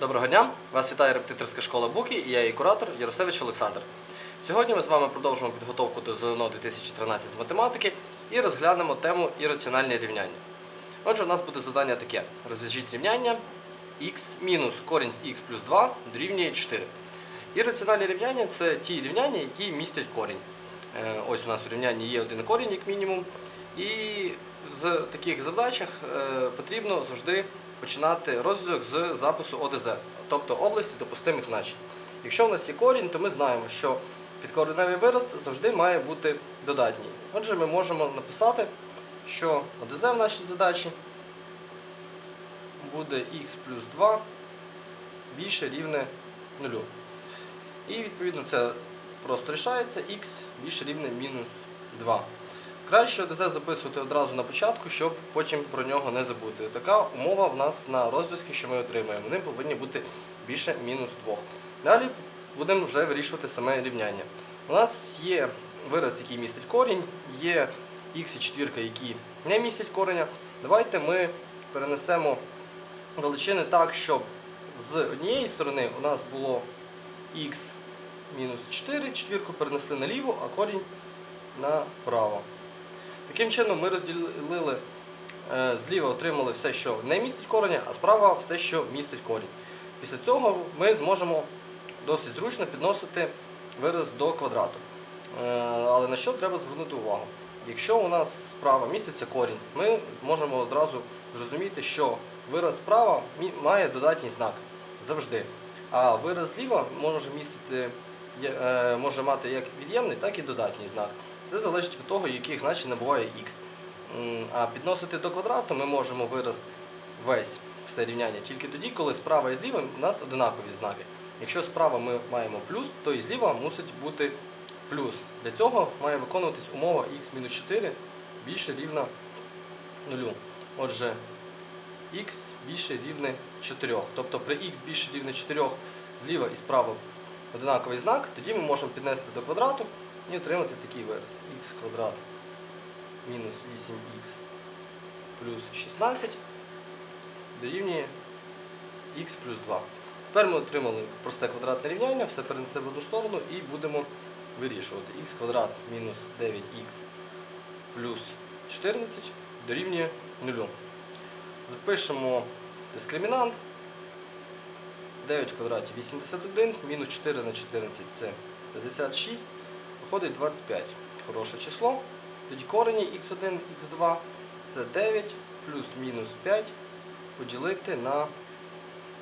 Доброго дня! Вас вітає репетиторська школа Буки і я її куратор Яросевич Олександр. Сьогодні ми з вами продовжуємо підготовку до ЗНО 2013 з математики і розглянемо тему ірраціональні рівняння. Отже, у нас буде завдання таке: розв'яжіть рівняння x мінус корінь з x плюс 2 дорівнює 4. Ірраціональні рівняння це ті рівняння, які містять корінь. Е, Ось у нас у рівнянні є один корінь, як мінімум. І з таких задачах е, потрібно завжди починати розв'язок з запису ОДЗ, тобто області допустимих значень. Якщо у нас є корінь, то ми знаємо, що підкореневий вираз завжди має бути додатній. Отже, ми можемо написати, що ОДЗ в нашій задачі буде х плюс 2 більше рівне 0. І відповідно це просто рішається х більше рівне мінус 2. Краще ОДЗ записувати одразу на початку, щоб потім про нього не забути. Така умова в нас на розв'язки, що ми отримаємо. Вони повинні бути більше мінус 2. Далі будемо вже вирішувати саме рівняння. У нас є вираз, який містить корінь, є х і четвірка, які не містять кореня. Давайте ми перенесемо величини так, щоб з однієї сторони у нас було х мінус 4, четвірку перенесли наліво, а корінь направо. Таким чином ми розділили, е, зліва отримали все, що не містить кореня, а справа все, що містить корінь. Після цього ми зможемо досить зручно підносити вираз до квадрату. Е, Але на що треба звернути увагу? Якщо у нас справа міститься корінь, ми можемо одразу зрозуміти, що вираз справа має додатній знак завжди. А вираз зліва може містити, е, може мати як від'ємний, так і додатній знак. Це залежить від того, яких значень набуває х. А підносити до квадрату ми можемо вираз весь все рівняння тільки тоді, коли справа і зліва у нас одинакові знаки. Якщо справа ми маємо плюс, то і зліва мусить бути плюс. Для цього має виконуватись умова х-4 більше рівна 0. Отже, х більше рівне 4. Тобто при х більше рівне 4 зліва і справа одинаковий знак, тоді ми можемо піднести до квадрату і отримати такий вираз. х квадрат мінус 8х плюс 16 дорівнює х плюс 2. Тепер ми отримали просте квадратне рівняння, все перенесемо в одну сторону і будемо вирішувати. х квадрат мінус 9х плюс 14 дорівнює 0. Запишемо дискримінант. 9 в квадраті 81, мінус 4 на 14 це 56, виходить 25. Хороше число. Тоді корені х1, х2 це 9 плюс мінус 5 поділити на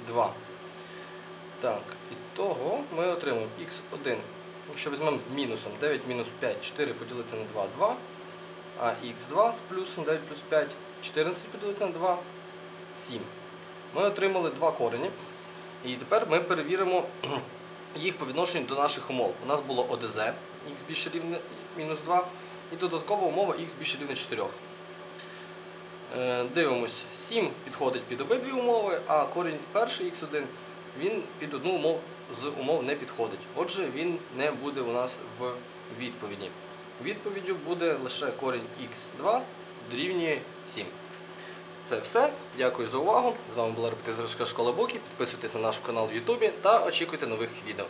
2. Так, і того ми отримаємо х1. Якщо візьмемо з мінусом 9 мінус 5, 4 поділити на 2, 2. А х2 з плюсом 9 плюс 5, 14 поділити на 2, 7. Ми отримали два корені. І тепер ми перевіримо їх по відношенню до наших умов. У нас було ОДЗ х більше рівне мінус 2 і додаткова умова х більше рівне 4. Е, Дивимось, 7 підходить під обидві умови, а корінь перший х1 він під одну умову з умов не підходить. Отже, він не буде у нас в відповіді. Відповіддю буде лише корінь х2 дорівнює 7. Це все. Дякую за увагу. З вами була репетиторська школа Буки. Підписуйтесь на наш канал в Ютубі та очікуйте нових відео.